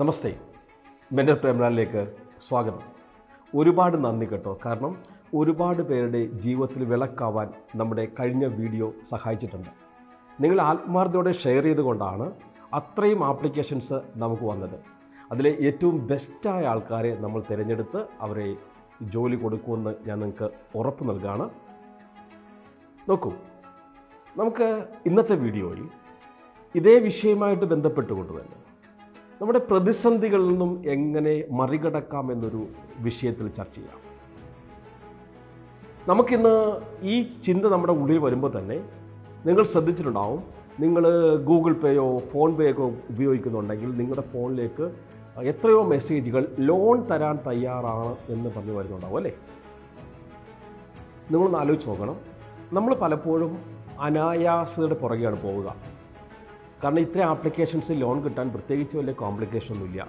നമസ്തേ. Mental പ്രേമലാലിലേക്ക് സ്വാഗതം. ഒരുപാട് നന്ദി കേട്ടോ. കാരണം ഒരുപാട് പേരുടെ ജീവിതത്തിൽ വിളക്കാവാൻ നമ്മുടെ കഴിഞ്ഞ വീഡിയോ സഹായിച്ചിട്ടുണ്ട്. നിങ്ങൾ ആത്മാർത്ഥയോടെ ഷെയർ ചെയ്തുകൊണ്ടാണ് അത്രയും ആപ്ലിക്കേഷൻസ് നമുക്ക് വന്നത്. അതിലെ ഏറ്റവും ബെസ്റ്റായ ആൾക്കാരെ നമ്മൾ തിരഞ്ഞെടുത്ത് അവരെ ജോലി കൊടുക്കുമെന്ന് ഞാൻ നിങ്ങൾക്ക് ഉറപ്പ് നൽകുകയാണ് നോക്കൂ നമുക്ക് ഇന്നത്തെ വീഡിയോയിൽ ഇതേ വിഷയമായിട്ട് ബന്ധപ്പെട്ടുകൊണ്ട് തന്നെ നമ്മുടെ പ്രതിസന്ധികളിൽ നിന്നും എങ്ങനെ മറികടക്കാം എന്നൊരു വിഷയത്തിൽ ചർച്ച ചെയ്യാം. നമുക്കിന്ന് ഈ ചിന്ത നമ്മുടെ ഉള്ളിൽ വരുമ്പോൾ തന്നെ നിങ്ങൾ ശ്രദ്ധിച്ചിട്ടുണ്ടാവും. നിങ്ങൾ ഗൂഗിൾ പേയോ ഫോൺ പേയോ ഉപയോഗിക്കുന്നുണ്ടെങ്കിൽ നിങ്ങളുടെ ഫോണിലേക്ക് എത്രയോ മെസ്സേജുകൾ ലോൺ തരാൻ തയ്യാറാണ് എന്ന് പറഞ്ഞു വരുന്നുണ്ടാവും അല്ലേ? നിങ്ങളൊന്ന് ആലോചിച്ച് നോക്കണം. നമ്മൾ പലപ്പോഴും അനായാസതയുടെ പുറകെയാണ് പോവുക. കാരണം ഇത്രയും ആപ്ലിക്കേഷൻസ് ലോൺ കിട്ടാൻ പ്രത്യേകിച്ച് വലിയ കോംപ്ലിക്കേഷൻ ഒന്നുമില്ല.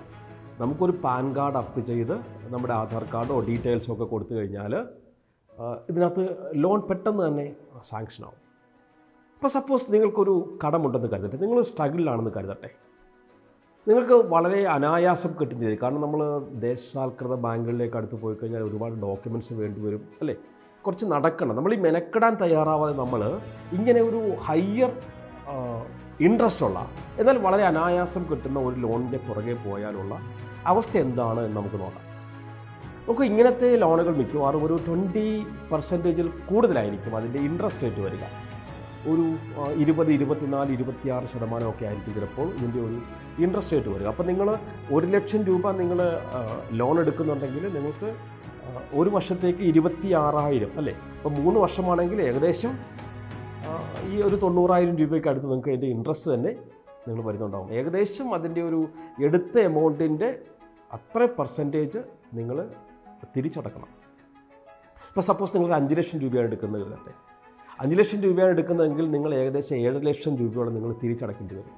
നമുക്കൊരു പാൻ കാർഡ് അപ്പ് ചെയ്ത് നമ്മുടെ ആധാർ കാർഡോ ഡീറ്റെയിൽസോ ഒക്കെ കൊടുത്തു കഴിഞ്ഞാൽ ഇതിനകത്ത് ലോൺ പെട്ടെന്ന് തന്നെ സാങ്ഷൻ ആവും. ഇപ്പോൾ സപ്പോസ് നിങ്ങൾക്കൊരു കടമുണ്ടെന്ന് കരുതട്ടെ. നിങ്ങൾ സ്ട്രഗിളിലാണെന്ന് കരുതട്ടെ. നിങ്ങൾക്ക് വളരെ അനായാസം കിട്ടുന്നത് കാരണം നമ്മൾ ദേശസാൽകൃത ബാങ്കുകളിലേക്ക് അടുത്ത് പോയി കഴിഞ്ഞാൽ ഒരുപാട് ഡോക്യുമെന്റ്സ് വേണ്ടി വരും അല്ലേ? കുറച്ച് നടക്കണം. നമ്മൾ ഈ മെനക്കെടാൻ തയ്യാറാവാതെ നമ്മൾ ഇങ്ങനെ ഒരു ഹയ്യർ ഇൻട്രസ്റ്റ് ഉള്ള എന്നാൽ വളരെ അനായാസം കിട്ടുന്ന ഒരു ലോണിന്റെ പുറകെ പോയാലുള്ള അവസ്ഥ എന്താണ് എന്ന് നമുക്ക് നോക്കാം. നമുക്ക് ഇങ്ങനത്തെ ലോണുകൾ മിക്കവാറും ഒരു ട്വന്റി പെർസെന്റേജിൽ കൂടുതലായിരിക്കും അതിന്റെ ഇൻട്രസ്റ്റ് റേറ്റ് വരിക. ഒരു ഇരുപത് ഇരുപത്തിനാല് ഇരുപത്തിയാറ് ശതമാനമൊക്കെ ആയിരിക്കും ചിലപ്പോൾ ഇതിന്റെ ഒരു ഇൻട്രസ്റ്റ് റേറ്റ് വരിക. അപ്പോൾ നിങ്ങൾ ഒരു ലക്ഷം രൂപ നിങ്ങൾ ലോൺ എടുക്കുന്നുണ്ടെങ്കിൽ നിങ്ങൾക്ക് ഒരു വർഷത്തേക്ക് ഇരുപത്തി ആറായിരം അല്ലേ? അപ്പോൾ മൂന്ന് വർഷമാണെങ്കിൽ ഏകദേശം ഈ ഒരു തൊണ്ണൂറായിരം രൂപയ്ക്ക് അടുത്ത് നിങ്ങൾക്ക് അതിന്റെ ഇൻട്രസ്റ്റ് തന്നെ നിങ്ങൾ വരുന്നുണ്ടാകും ഏകദേശം അതിന്റെ ഒരു എടുത്ത എമൗണ്ടിന്റെ അത്ര പെർസെന്റേജ് നിങ്ങൾ തിരിച്ചടക്കണം. ഇപ്പോൾ സപ്പോസ് നിങ്ങൾ അഞ്ച് ലക്ഷം രൂപയാണ് എടുക്കുന്നത് കരുതട്ടെ അഞ്ച് ലക്ഷം രൂപയാണ് എടുക്കുന്നതെങ്കിൽ നിങ്ങൾ ഏകദേശം ഏഴ് ലക്ഷം രൂപയോളം നിങ്ങൾ തിരിച്ചടക്കേണ്ടി വരും.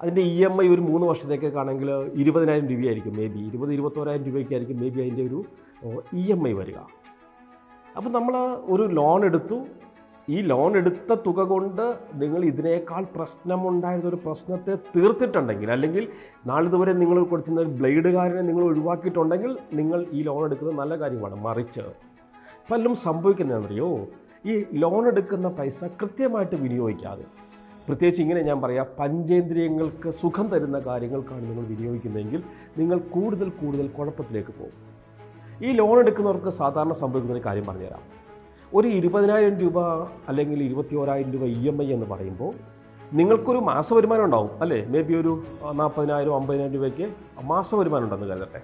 അതിന്റെ ഇ എം ഐ ഒരു മൂന്ന് വർഷത്തേക്കൊക്കെ ആണെങ്കിൽ ഇരുപതിനായിരം രൂപയായിരിക്കും മേ ബി ഇരുപത് ഇരുപത്തോരായിരം രൂപയ്ക്കായിരിക്കും മേ ബി അതിന്റെ ഒരു ഇ എം ഐ വരിക. അപ്പോൾ നമ്മൾ ഒരു ലോൺ എടുത്തു ഈ ലോൺ എടുത്ത തുക കൊണ്ട് നിങ്ങൾ ഇതിനേക്കാൾ പ്രശ്നമുണ്ടായിരുന്ന ഒരു പ്രശ്നത്തെ തീർത്തിട്ടുണ്ടെങ്കിൽ അല്ലെങ്കിൽ നാളിതുവരെ നിങ്ങൾ കൊടുത്തിരുന്ന ഒരു ബ്ലേഡുകാരനെ നിങ്ങൾ ഒഴിവാക്കിയിട്ടുണ്ടെങ്കിൽ നിങ്ങൾ ഈ ലോൺ എടുക്കുന്നത് നല്ല കാര്യമാണ് മറിച്ച്. പലരും സംഭവിക്കുന്നതെന്നറിയോ? ഈ ലോൺ എടുക്കുന്ന പൈസ കൃത്യമായിട്ട് വിനിയോഗിക്കാതെ. പ്രത്യേകിച്ച് ഇങ്ങനെ ഞാൻ പറയാം പഞ്ചേന്ദ്രിയങ്ങൾക്ക് സുഖം തരുന്ന കാര്യങ്ങൾക്കാണ് നിങ്ങൾ വിനിയോഗിക്കുന്നതെങ്കിൽ നിങ്ങൾ കൂടുതൽ കൂടുതൽ കുഴപ്പത്തിലേക്ക് പോകും. ഈ ലോൺ എടുക്കുന്നവർക്ക് സാധാരണ സംഭവിക്കുന്ന ഒരു കാര്യം പറഞ്ഞുതരാം. ഒരു ഇരുപതിനായിരം രൂപ അല്ലെങ്കിൽ ഇരുപത്തി ഓരായിരം രൂപ ഇ എം ഐ എന്ന് പറയുമ്പോൾ നിങ്ങൾക്കൊരു മാസ വരുമാനം ഉണ്ടാവും അല്ലേ? മേ ബി ഒരു നാൽപ്പതിനായിരം അമ്പതിനായിരം രൂപയ്ക്ക് മാസ വരുമാനം ഉണ്ടെന്ന് കരുതട്ടെ.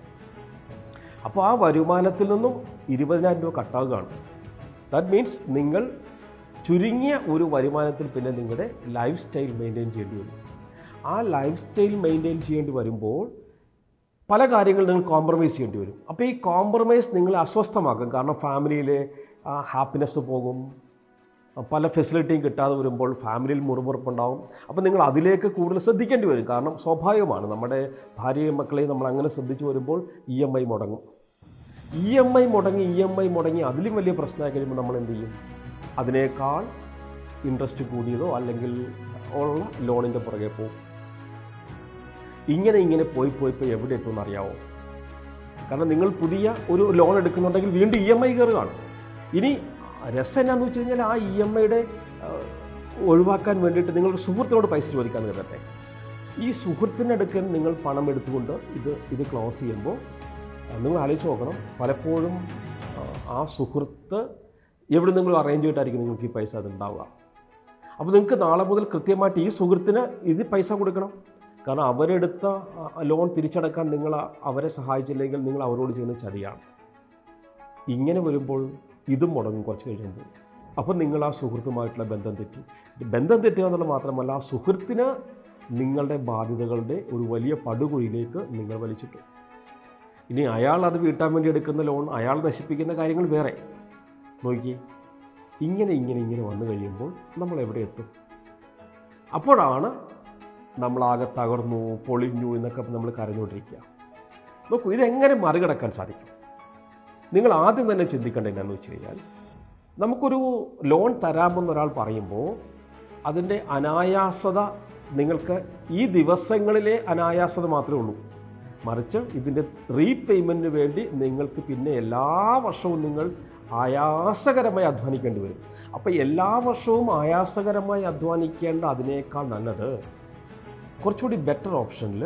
അപ്പോൾ ആ വരുമാനത്തിൽ നിന്നും ഇരുപതിനായിരം രൂപ കട്ടാവുകയാണ്. ദാറ്റ് മീൻസ് നിങ്ങൾ ചുരുങ്ങിയ ഒരു വരുമാനത്തിൽ പിന്നെ നിങ്ങളുടെ ലൈഫ് സ്റ്റൈൽ മെയിന്റെയിൻ ചെയ്യേണ്ടി വരും. ആ ലൈഫ് സ്റ്റൈൽ മെയിന്റെയിൻ ചെയ്യേണ്ടി വരുമ്പോൾ പല കാര്യങ്ങളും നിങ്ങൾ കോംപ്രമൈസ് ചെയ്യേണ്ടി വരും. അപ്പോൾ ഈ കോംപ്രമൈസ് നിങ്ങളെ അസ്വസ്ഥമാക്കും. കാരണം ഫാമിലിയിലെ ആ ഹാപ്പിനെസ് പോകും. പല ഫെസിലിറ്റിയും കിട്ടാതെ വരുമ്പോൾ ഫാമിലിയിൽ മുറിമുറുപ്പുണ്ടാവും. അപ്പോൾ നിങ്ങൾ അതിലേക്ക് കൂടുതൽ ശ്രദ്ധിക്കേണ്ടി വരും. കാരണം സ്വാഭാവികമാണ് നമ്മുടെ ഭാര്യയും മക്കളെയും നമ്മൾ അങ്ങനെ ശ്രദ്ധിച്ചു വരുമ്പോൾ ഇ എം ഐ മുടങ്ങും. ഇ എം ഐ മുടങ്ങി ഇ എം ഐ മുടങ്ങി അതിലും വലിയ പ്രശ്നമായി കഴിയുമ്പോൾ നമ്മൾ എന്ത് ചെയ്യും? അതിനേക്കാൾ ഇൻട്രസ്റ്റ് കൂടിയതോ അല്ലെങ്കിൽ ഉള്ള ലോണിന്റെ പുറകെ പോകും. ഇങ്ങനെ ഇങ്ങനെ പോയി പോയി പോയി എവിടെ എത്തുമെന്ന് അറിയാവോ? കാരണം നിങ്ങൾ പുതിയ ഒരു ലോൺ എടുക്കുന്നുണ്ടെങ്കിൽ വീണ്ടും ഇ എം ഐ കയറുകയാണ്. ഇനി രസം എന്നാന്ന് വെച്ച് കഴിഞ്ഞാൽ ആ ഇ എം ഐയുടെ ഒഴിവാക്കാൻ വേണ്ടിയിട്ട് നിങ്ങളുടെ സുഹൃത്തിനോട് പൈസ ചോദിക്കാൻ കരുതട്ടെ ഈ സുഹൃത്തിനടുക്കൽ നിങ്ങൾ പണം എടുത്തുകൊണ്ട് ഇത് ഇത് ക്ലോസ് ചെയ്യുമ്പോൾ നിങ്ങൾ ആലോചിച്ച് നോക്കണം. പലപ്പോഴും ആ, സുഹൃത്ത് എവിടെ നിങ്ങൾ അറേഞ്ച് ചെയ്തിട്ടായിരിക്കും നിങ്ങൾക്ക് ഈ പൈസ അത് ഉണ്ടാവുക അപ്പോൾ നിങ്ങൾക്ക് നാളെ മുതൽ കൃത്യമായിട്ട് ഈ സുഹൃത്തിന് ഇത് പൈസ കൊടുക്കണം. കാരണം അവരെടുത്ത ലോൺ തിരിച്ചടക്കാൻ നിങ്ങൾ അവരെ സഹായിച്ചില്ലെങ്കിൽ നിങ്ങൾ അവരോട് ചെയ്യുന്ന ചതിയാണ്. ഇങ്ങനെ വരുമ്പോൾ ഇതും മുടങ്ങും കുറച്ച് കഴിയുമ്പോൾ. അപ്പം നിങ്ങൾ ആ സുഹൃത്തുമായിട്ടുള്ള ബന്ധം തെറ്റി. ബന്ധം തെറ്റുക എന്നുള്ളത് മാത്രമല്ല ആ സുഹൃത്തിന് നിങ്ങളുടെ ബാധ്യതകളുടെ ഒരു വലിയ പടുകുഴിയിലേക്ക് നിങ്ങൾ വലിച്ചിട്ടു. ഇനി അയാൾ അത് വീട്ടാൻ വേണ്ടി എടുക്കുന്ന ലോൺ അയാൾ നശിപ്പിക്കുന്ന കാര്യങ്ങൾ വേറെ. നോക്കി ഇങ്ങനെ ഇങ്ങനെ ഇങ്ങനെ വന്നു കഴിയുമ്പോൾ നമ്മൾ എവിടെ എത്തും? അപ്പോഴാണ് നമ്മളാകെ തകർന്നു പൊളിഞ്ഞു എന്നൊക്കെ നമ്മൾ കരഞ്ഞുകൊണ്ടിരിക്കുക. നോക്കൂ ഇതെങ്ങനെ മറികടക്കാൻ സാധിക്കും? നിങ്ങൾ ആദ്യം തന്നെ ചിന്തിക്കേണ്ടത് എന്താണെന്ന് വെച്ച് കഴിഞ്ഞാൽ നമുക്കൊരു ലോൺ തരാമെന്ന് ഒരാൾ പറയുമ്പോൾ അതിന്റെ അനായാസത നിങ്ങൾക്ക് ഈ ദിവസങ്ങളിലെ അനായാസത മാത്രമേ ഉള്ളൂ. മറിച്ച് ഇതിന്റെ റീപേയ്മെന്റിന് വേണ്ടി നിങ്ങൾക്ക് പിന്നെ എല്ലാ വർഷവും നിങ്ങൾ ആയാസകരമായി അധ്വാനിക്കേണ്ടി വരും. അപ്പോൾ എല്ലാ വർഷവും ആയാസകരമായി അധ്വാനിക്കേണ്ട അതിനേക്കാൾ നല്ലത് കുറച്ചുകൂടി ബെറ്റർ ഓപ്ഷനിൽ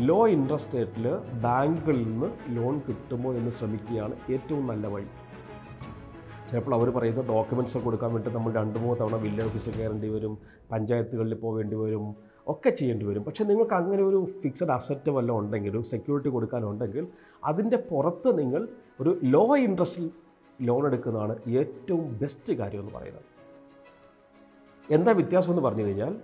ലോ ഇൻട്രസ്റ്റ് റേറ്റിൽ ബാങ്കുകളിൽ നിന്ന് ലോൺ കിട്ടുമോ എന്ന് ശ്രമിക്കുകയാണ് ഏറ്റവും നല്ല വഴി. ചിലപ്പോൾ അവർ പറയുന്ന ഡോക്യുമെന്റ്സ് കൊടുക്കാൻ വേണ്ടി നമ്മൾ രണ്ട് മൂന്ന് തവണ വില്ലേജ് ഓഫീസിൽ കയറേണ്ടി വരും പഞ്ചായത്തുകളിൽ പോവേണ്ടി വരും ഒക്കെ ചെയ്യേണ്ടി വരും. പക്ഷേ നിങ്ങൾക്ക് അങ്ങനെ ഒരു ഫിക്സഡ് അസറ്റ് വല്ലതും ഉണ്ടെങ്കിൽ ഒരു സെക്യൂരിറ്റി കൊടുക്കാനുണ്ടെങ്കിൽ അതിന്റെ പുറത്ത് നിങ്ങൾ ഒരു ലോ ഇൻട്രസ്റ്റിൽ ലോൺ എടുക്കുന്നതാണ് ഏറ്റവും ബെസ്റ്റ് കാര്യം എന്ന് പറയുന്നത്. എന്താ വ്യത്യാസം എന്ന് പറഞ്ഞു കഴിഞ്ഞാൽ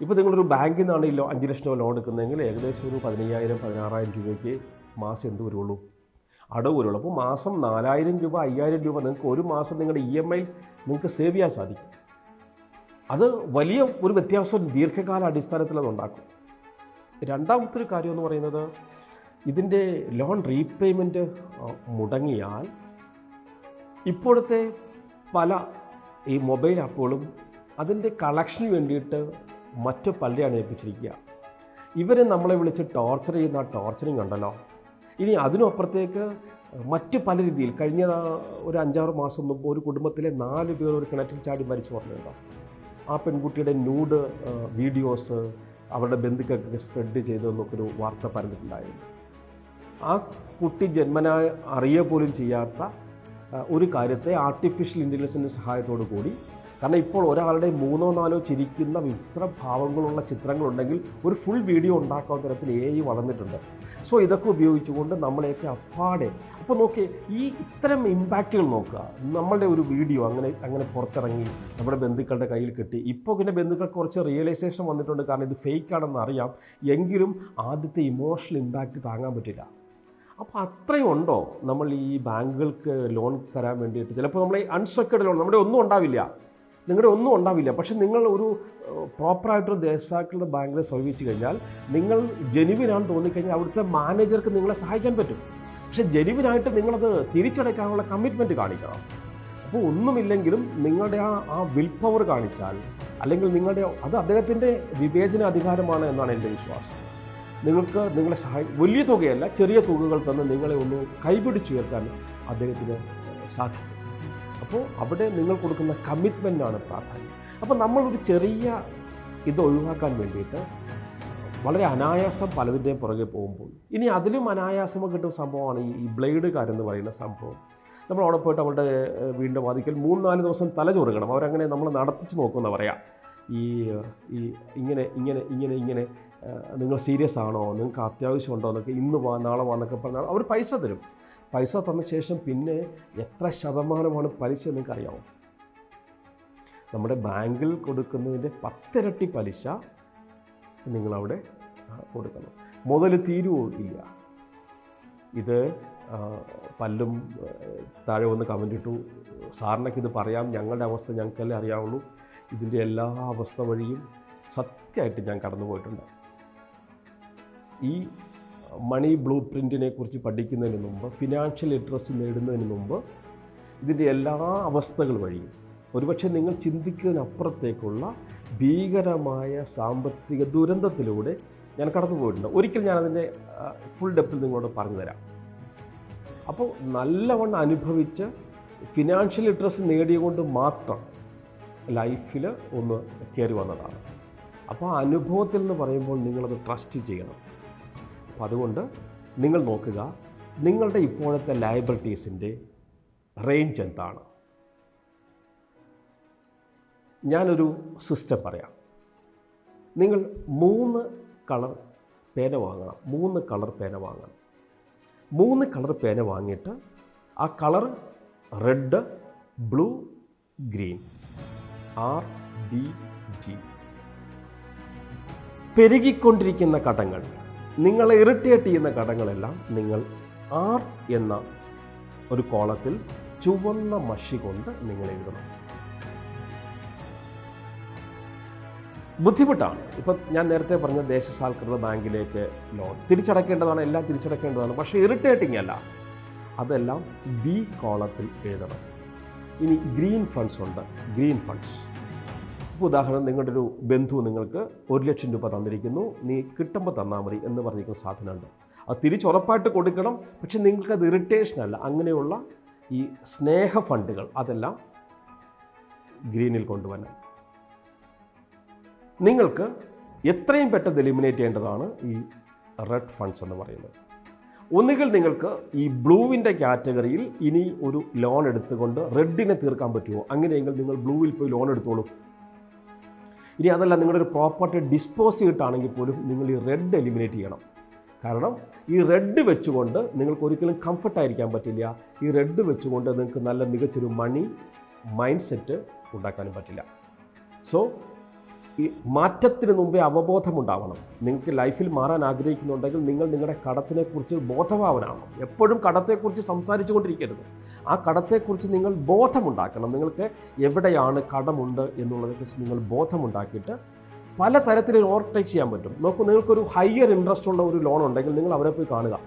ഇപ്പോൾ നിങ്ങളൊരു ബാങ്കിൽ നിന്നാണ് ഈ അഞ്ച് ലക്ഷം രൂപ ലോൺ എടുക്കുന്നതെങ്കിൽ ഏകദേശം ഒരു പതിനയ്യായിരം പതിനാറായിരം രൂപയ്ക്ക് മാസം എന്ത് വരുള്ളൂ? അടവ് വരുള്ളൂ. അപ്പോൾ മാസം നാലായിരം രൂപ അയ്യായിരം രൂപ നിങ്ങൾക്ക് ഒരു മാസം നിങ്ങളുടെ ഇ എം ഐ നിങ്ങൾക്ക് സേവ് ചെയ്യാൻ സാധിക്കും. അത് വലിയ ഒരു വ്യത്യാസം ദീർഘകാല അടിസ്ഥാനത്തിൽ അത് ഉണ്ടാക്കും. രണ്ടാമത്തെ ഒരു കാര്യം എന്ന് പറയുന്നത് ഇതിന്റെ ലോൺ റീപേയ്മെന്റ് മുടങ്ങിയാൽ ഇപ്പോഴത്തെ പല ഈ മൊബൈൽ ആപ്പുകളും അതിന്റെ കളക്ഷന് വേണ്ടിയിട്ട് മറ്റു പലരെയാണ് ഏൽപ്പിച്ചിരിക്കുക. ഇവരെ നമ്മളെ വിളിച്ച് ടോർച്ചർ ചെയ്യുന്ന ടോർച്ചറിങ് ഉണ്ടല്ലോ. ഇനി അതിനപ്പുറത്തേക്ക് മറ്റു പല രീതിയിൽ കഴിഞ്ഞ ഒരു അഞ്ചാറ് മാസം മുമ്പ് ഒരു കുടുംബത്തിലെ നാല് പേർ ഒരു കിണറ്റിൽ ചാടി മരിച്ചു പറഞ്ഞിട്ടുണ്ടോ? ആ പെൺകുട്ടിയുടെ ന്യൂഡ് വീഡിയോസ് അവരുടെ ബന്ധുക്കൾക്ക് സ്പ്രെഡ് ചെയ്തു എന്നൊക്കെ വാർത്ത പറഞ്ഞിട്ടുണ്ടായിരുന്നു ആ കുട്ടി ജന്മന അറിയ പോലും ചെയ്യാത്ത ഒരു കാര്യത്തെ ആർട്ടിഫിഷ്യൽ ഇന്റലിജൻസിന്റെ സഹായത്തോടു കൂടി കാരണം ഇപ്പോൾ ഒരാളുടെ മൂന്നോ നാലോ ചിരിക്കുന്ന ഇത്ര ഭാവങ്ങളുള്ള ചിത്രങ്ങളുണ്ടെങ്കിൽ ഒരു ഫുൾ വീഡിയോ ഉണ്ടാക്കാൻ തരത്തിൽ എ ഐ വളർന്നിട്ടുണ്ട്. സോ ഇതൊക്കെ ഉപയോഗിച്ചുകൊണ്ട് നമ്മളെയൊക്കെ അപ്പാടെ അപ്പോൾ നോക്കി ഈ ഇത്തരം ഇമ്പാക്റ്റുകൾ നോക്കുക. നമ്മളുടെ ഒരു വീഡിയോ അങ്ങനെ അങ്ങനെ പുറത്തിറങ്ങി നമ്മുടെ ബന്ധുക്കളുടെ കയ്യിൽ കിട്ടി. ഇപ്പോൾ പിന്നെ ബന്ധുക്കൾക്ക് കുറച്ച് റിയലൈസേഷൻ വന്നിട്ടുണ്ട്. കാരണം ഇത് ഫേക്ക് ആണെന്ന് അറിയാം. എങ്കിലും ആദ്യത്തെ ഇമോഷണൽ ഇമ്പാക്റ്റ് താങ്ങാൻ പറ്റില്ല. അപ്പോൾ അത്രയും ഉണ്ടോ? നമ്മൾ ഈ ബാങ്കുകൾക്ക് ലോൺ തരാൻ വേണ്ടിയിട്ട്. ചിലപ്പോൾ നമ്മൾ അൺസെക്യൂർഡ് ലോൺ നമ്മുടെ ഒന്നും ഉണ്ടാവില്ല. നിങ്ങളുടെ ഒന്നും ഉണ്ടാവില്ല. പക്ഷെ നിങ്ങൾ ഒരു പ്രോപ്പറായിട്ടൊരു ദേശാക്കളുടെ ബാങ്കിനെ സമീപിച്ചു കഴിഞ്ഞാൽ നിങ്ങൾ ജെനുവിനാണെന്ന് തോന്നിക്കഴിഞ്ഞാൽ അവിടുത്തെ മാനേജർക്ക് നിങ്ങളെ സഹായിക്കാൻ പറ്റും. പക്ഷെ ജെനുവിനായിട്ട് നിങ്ങളത് തിരിച്ചടയ്ക്കാനുള്ള കമ്മിറ്റ്മെന്റ് കാണിക്കണം. അപ്പോൾ ഒന്നുമില്ലെങ്കിലും നിങ്ങളുടെ ആ ആ വിൽ പവർ കാണിച്ചാൽ അല്ലെങ്കിൽ നിങ്ങളുടെ അത് അദ്ദേഹത്തിന്റെ വിവേചന അധികാരമാണ് എന്നാണ് എന്റെ വിശ്വാസം. നിങ്ങൾക്ക് നിങ്ങളെ സഹായി വലിയ തുകയല്ല ചെറിയ തുകകൾ തന്ന് നിങ്ങളെ ഒന്ന് കൈപിടിച്ചുയർത്താൻ അദ്ദേഹത്തിന് സാധിക്കും. അപ്പോൾ അവിടെ നിങ്ങൾ കൊടുക്കുന്ന കമ്മിറ്റ്മെന്റാണ് പ്രാധാന്യം. അപ്പോൾ നമ്മളൊരു ചെറിയ ഇത് ഒഴിവാക്കാൻ വേണ്ടിയിട്ട് വളരെ അനായാസം പലതിന്റെയും പുറകെ പോകുമ്പോൾ ഇനി അതിലും അനായാസം കിട്ടുന്ന സംഭവമാണ് ഈ ബ്ലേഡ് കാരെന്ന് പറയുന്ന സംഭവം. നമ്മൾ അവിടെ പോയിട്ട് അവരുടെ വീണ്ടും വാതിക്കൽ മൂന്ന് നാല് ദിവസം തല ചൊറുകണം. അവരങ്ങനെ നമ്മൾ നടത്തിച്ച് നോക്കുമെന്ന് പറയാം. ഈ ഈ ഇങ്ങനെ ഇങ്ങനെ ഇങ്ങനെ ഇങ്ങനെ നിങ്ങൾ സീരിയസ് ആണോ? നിങ്ങൾക്ക് അത്യാവശ്യം ഉണ്ടോ? എന്നൊക്കെ ഇന്ന് വാ നാളെ വാ എന്നൊക്കെ പറഞ്ഞാൽ അവർ പൈസ തരും. പൈസ തന്ന ശേഷം പിന്നെ എത്ര ശതമാനമാണ് പലിശ നിങ്ങൾക്ക് അറിയാമോ നമ്മുടെ ബാങ്കിൽ കൊടുക്കുന്നതിന്റെ പത്തിരട്ടി പലിശ നിങ്ങളവിടെ കൊടുക്കണം. മുതൽ തീരുവോ? ഇല്ല. ഇത് പല്ലും താഴെ വന്ന് കമന്റ് ഇട്ടു. സാറിനൊക്കെ ഇത് പറയാം. ഞങ്ങളുടെ അവസ്ഥ ഞങ്ങൾക്കല്ലേ അറിയാവുള്ളൂ. ഇതിന്റെ എല്ലാ അവസ്ഥ വഴിയും സത്യമായിട്ട് ഞാൻ കടന്നു പോയിട്ടുണ്ട് ഈ മണി ബ്ലൂ പ്രിന്റിനെ കുറിച്ച് പഠിക്കുന്നതിന് മുമ്പ് ഫിനാൻഷ്യൽ ലിറ്ററസി നേടുന്നതിന് മുമ്പ് ഇതിന്റെ എല്ലാ അവസ്ഥകൾ വഴിയും ഒരുപക്ഷെ നിങ്ങൾ ചിന്തിക്കുന്നതിനപ്പുറത്തേക്കുള്ള ഭീകരമായ സാമ്പത്തിക ദുരന്തത്തിലൂടെ ഞാൻ കടന്നു പോയിട്ടുണ്ട്. ഒരിക്കൽ ഞാനതിന്റെ ഫുൾ ഡെപ്തിൽ നിങ്ങളോട് പറഞ്ഞു തരാം. അപ്പോൾ നല്ലവണ്ണം അനുഭവിച്ച് ഫിനാൻഷ്യൽ ലിറ്ററസി നേടിയതുകൊണ്ട് മാത്രം ലൈഫിൽ ഒന്ന് കയറി വന്നതാണ്. അപ്പോൾ ആ അനുഭവത്തിൽ എന്ന് പറയുമ്പോൾ നിങ്ങളത് ട്രസ്റ്റ് ചെയ്യണം. അപ്പം അതുകൊണ്ട് നിങ്ങൾ നോക്കുക നിങ്ങളുടെ ഇപ്പോഴത്തെ ലയബിലിറ്റീസിന്റെ റേഞ്ച് എന്താണ്? ഞാനൊരു സിസ്റ്റം പറയാം. നിങ്ങൾ മൂന്ന് കളർ പേന വാങ്ങണം മൂന്ന് കളർ പേന വാങ്ങണം. മൂന്ന് കളർ പേന വാങ്ങിയിട്ട് ആ colour red blue green R B G പെരുകിക്കൊണ്ടിരിക്കുന്ന കടങ്ങൾ നിങ്ങളെ ഇറിറ്റേറ്റ് ചെയ്യുന്ന കടങ്ങളെല്ലാം നിങ്ങൾ ആർ എന്ന ഒരു കോളത്തിൽ ചുവന്ന മഷി കൊണ്ട് നിങ്ങൾ എഴുതണം. ബുദ്ധിമുട്ടാണ്. ഇപ്പം ഞാൻ നേരത്തെ പറഞ്ഞ ദേശസാൽകൃത ബാങ്കിലേക്ക് ലോൺ തിരിച്ചടക്കേണ്ടതാണ് എല്ലാം തിരിച്ചടക്കേണ്ടതാണ്. പക്ഷേ ഇറിറ്റേറ്റിംഗ് അല്ല. അതെല്ലാം ബി കോളത്തിൽ എഴുതണം. ഇനി ഗ്രീൻ ഫണ്ട്സ് ഉണ്ട്. ഗ്രീൻ ഫണ്ട്സ് ഇപ്പോൾ ഉദാഹരണം നിങ്ങളുടെ ഒരു ബന്ധു നിങ്ങൾക്ക് ഒരു ലക്ഷം രൂപ തന്നിരിക്കുന്നു. നീ കിട്ടുമ്പോൾ തന്നാൽ മതി എന്ന് പറഞ്ഞിരിക്കുന്ന സാധനമുണ്ട്. അത് തിരിച്ചുറപ്പായിട്ട് കൊടുക്കണം. പക്ഷെ നിങ്ങൾക്കത് ഇറിറ്റേഷൻ അല്ല. അങ്ങനെയുള്ള ഈ സ്നേഹ ഫണ്ടുകൾ അതെല്ലാം ഗ്രീനിൽ കൊണ്ടുവരണം. നിങ്ങൾക്ക് എത്രയും പെട്ടെന്ന് എലിമിനേറ്റ് ചെയ്യേണ്ടതാണ് ഈ റെഡ് ഫണ്ട്സ് എന്ന് പറയുന്നത്. ഒന്നുകിൽ നിങ്ങൾക്ക് ഈ ബ്ലൂവിന്റെ കാറ്റഗറിയിൽ ഇനി ഒരു ലോൺ എടുത്തുകൊണ്ട് റെഡിനെ തീർക്കാൻ പറ്റുമോ? അങ്ങനെയെങ്കിൽ നിങ്ങൾ ബ്ലൂവിൽ പോയി ലോൺ എടുത്തോളൂ. ഇനി അതല്ല നിങ്ങളുടെ ഒരു പ്രോപ്പർട്ടി ഡിസ്പോസ് ചെയ്തിട്ടാണെങ്കിൽ പോലും നിങ്ങൾ ഈ റെഡ് എലിമിനേറ്റ് ചെയ്യണം. കാരണം ഈ റെഡ് വെച്ചുകൊണ്ട് നിങ്ങൾക്ക് ഒരിക്കലും കംഫർട്ടായിരിക്കാൻ പറ്റില്ല. ഈ റെഡ് വെച്ചുകൊണ്ട് നിങ്ങൾക്ക് നല്ല മികച്ചൊരു മണി മൈൻഡ് സെറ്റ് ഉണ്ടാക്കാനും പറ്റില്ല. സോ ഈ മാറ്റത്തിന് മുമ്പേ അവബോധമുണ്ടാവണം. നിങ്ങൾക്ക് ലൈഫിൽ മാറാൻ ആഗ്രഹിക്കുന്നുണ്ടെങ്കിൽ നിങ്ങൾ നിങ്ങളുടെ കടത്തിനെക്കുറിച്ച് ബോധവാനാവണം. എപ്പോഴും കടത്തെക്കുറിച്ച് സംസാരിച്ചു കൊണ്ടിരിക്കരുത് ആ കടത്തെക്കുറിച്ച് നിങ്ങൾ ബോധമുണ്ടാക്കണം. നിങ്ങൾക്ക് എവിടെയാണ് കടമുണ്ട് എന്നുള്ളതിനെക്കുറിച്ച് നിങ്ങൾ ബോധമുണ്ടാക്കിയിട്ട് പല തരത്തിൽ ഓവർടേക്ക് ചെയ്യാൻ പറ്റും. നോക്കൂ നിങ്ങൾക്കൊരു ഹയർ ഇൻട്രസ്റ്റ് ഉള്ള ഒരു ലോൺ ഉണ്ടെങ്കിൽ നിങ്ങൾ അവരെ പോയി കാണുക.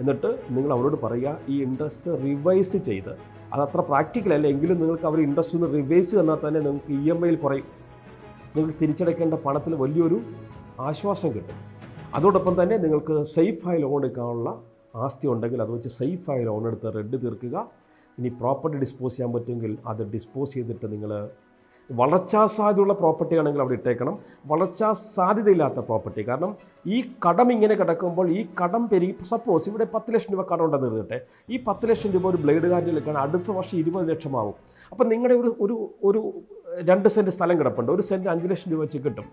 എന്നിട്ട് നിങ്ങൾ അവരോട് പറയുക ഈ ഇൻട്രസ്റ്റ് റിവൈസ് ചെയ്ത് അതത്ര പ്രാക്ടിക്കൽ അല്ല എങ്കിലും നിങ്ങൾക്ക് അവർ ഇൻട്രസ്റ്റ് ഒന്ന് റിവൈസ് തന്നാൽ തന്നെ നിങ്ങൾക്ക് ഇ എം ഐയിൽ കുറയും. നിങ്ങൾക്ക് തിരിച്ചടയ്ക്കേണ്ട പണത്തിൽ വലിയൊരു ആശ്വാസം കിട്ടും. അതോടൊപ്പം തന്നെ നിങ്ങൾക്ക് സേഫായി ലോൺ എടുക്കാനുള്ള ആസ്തി ഉണ്ടെങ്കിൽ അത് വെച്ച് സേഫായി ലോൺ എടുത്ത് റെഡ് തീർക്കുക. ഇനി പ്രോപ്പർട്ടി ഡിസ്പോസ് ചെയ്യാൻ പറ്റുമെങ്കിൽ അത് ഡിസ്പോസ് ചെയ്തിട്ട് നിങ്ങൾ വളർച്ചാ സാധ്യതയുള്ള പ്രോപ്പർട്ടി ആണെങ്കിൽ അവിടെ ഇട്ടേക്കണം. വളർച്ചാ സാധ്യതയില്ലാത്ത പ്രോപ്പർട്ടി കാരണം ഈ കടം ഇങ്ങനെ കിടക്കുമ്പോൾ ഈ കടം പെരുകി സപ്പോസ് ഇവിടെ പത്ത് ലക്ഷം രൂപ കടം ഉണ്ടെന്ന് കരുതട്ടെ ഈ പത്ത് ലക്ഷം രൂപ ഒരു ബ്ലേഡ് കാർഡിൽ എടുക്കാൻ അടുത്ത വർഷം ഇരുപത് ലക്ഷമാവും. അപ്പം നിങ്ങളുടെ ഒരു ഒരു ഒരു രണ്ട് സെന്റ് സ്ഥലം കിടപ്പുണ്ട്. ഒരു സെന്റ് അഞ്ച് ലക്ഷം രൂപ വെച്ച് കിട്ടും.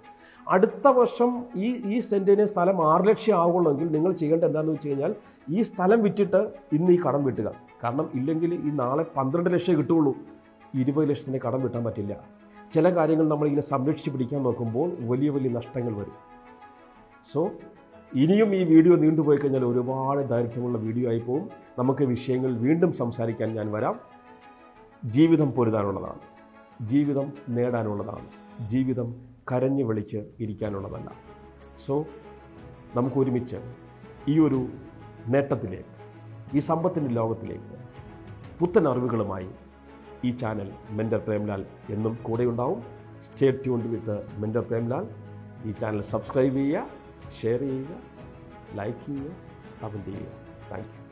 അടുത്ത വർഷം ഈ ഈ സെന്റിന് സ്ഥലം ആറ് ലക്ഷം ആവുകയുള്ളെങ്കിൽ നിങ്ങൾ ചെയ്യേണ്ടത് എന്താണെന്ന് വെച്ച് കഴിഞ്ഞാൽ ഈ സ്ഥലം വിറ്റിട്ട് ഇന്ന് ഈ കടം വിട്ടുക. കാരണം ഇല്ലെങ്കിൽ ഈ നാളെ പന്ത്രണ്ട് ലക്ഷം കിട്ടുകയുള്ളൂ. ഇരുപത് ലക്ഷത്തിന് കടം വിട്ടാൻ പറ്റില്ല. ചില കാര്യങ്ങൾ നമ്മളിങ്ങനെ സംരക്ഷിച്ച് പിടിക്കാൻ നോക്കുമ്പോൾ വലിയ വലിയ നഷ്ടങ്ങൾ വരും. സോ ഇനിയും ഈ വീഡിയോ നീണ്ടുപോയി കഴിഞ്ഞാൽ ഒരുപാട് ദൈർഘ്യമുള്ള വീഡിയോ ആയി പോകും നമുക്ക് വിഷയങ്ങൾ വീണ്ടും സംസാരിക്കാൻ ഞാൻ വരാം. ജീവിതം പൊരുതാനുള്ളതാണ്. ജീവിതം നേടാനുള്ളതാണ്. ജീവിതം കരഞ്ഞു വിളിച്ച് ഇരിക്കാനുള്ളതല്ല. സോ നമുക്ക് ഒരുമിച്ച് ഈ ഒരു നേട്ടത്തിലേക്ക് ഈ സമ്പത്തിന്റെ ലോകത്തിലേക്ക് പുത്തൻ അറിവുകളുമായി ഈ ചാനൽ മെന്റർ പ്രേംലാൽ എന്നും കൂടെ ഉണ്ടാവും stay tuned with mentor Premlal. ഈ ചാനൽ സബ്സ്ക്രൈബ് ചെയ്യുക ഷെയർ ചെയ്യുക ലൈക്ക് ചെയ്യുക കമന്റ് ചെയ്യുക. Thank you